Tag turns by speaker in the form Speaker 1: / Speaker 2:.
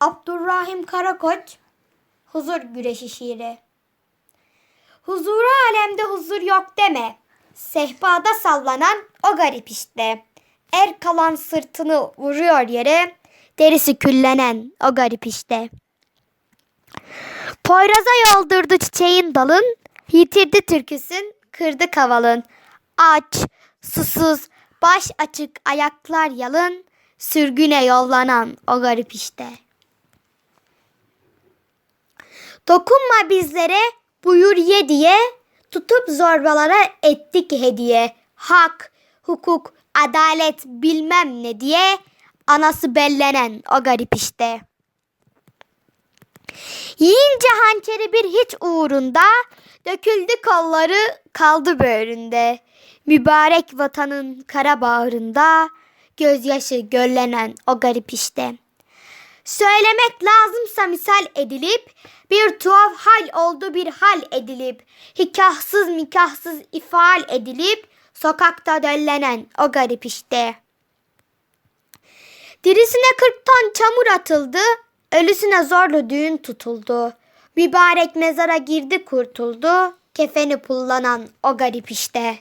Speaker 1: Abdurrahim Karakoç Huzur Güreşi şiiri Huzuru alemde huzur yok deme. Sehpada sallanan o garip işte. Er kalan sırtını vuruyor yere. Derisi küllenen o garip işte. Poyraza yoldurdu çiçeğin dalın. Yitirdi türküsün, kırdı kavalın. Aç, susuz, baş açık ayaklar yalın. Sürgüne yollanan o garip işte. Dokunma bizlere buyur ye diye tutup zorbalara ettik hediye. Hak, hukuk, adalet bilmem ne diye anası bellenen o garip işte. Yiyince hançeri bir hiç uğrunda döküldü kolları kaldı böğründe. Mübarek vatanın kara bağrında gözyaşı göllenen o garip işte. Söylemek lazımsa misal edilip bir tuhaf hal oldu bir hal edilip hikahsız mikahsız ifal edilip sokakta döllenen o garip işte. Dirisine kırk ton çamur atıldı, ölüsüne zorlu düğün tutuldu. Mübarek mezara girdi kurtuldu, kefeni pullanan o garip işte.